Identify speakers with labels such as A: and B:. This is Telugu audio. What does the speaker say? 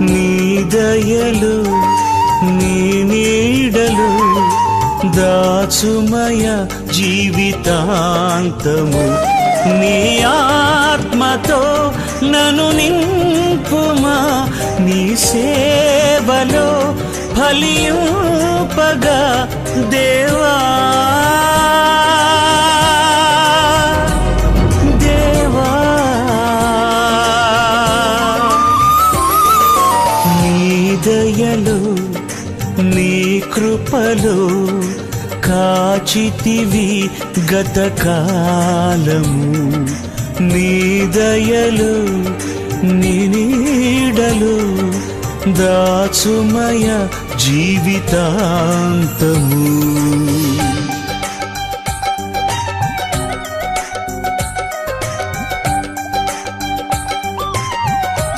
A: నీ దయలు నీ నీడలు దాచుమయ జీవితాంతము. నీ ఆత్మతో నను నింపుమా నీ సేవలో ఫలింపగా దేవ దయలో నీ కృపలో కాచితివి గతకాలము. నీ దయలు నీడలు దాచుమయ జీవితాంతము.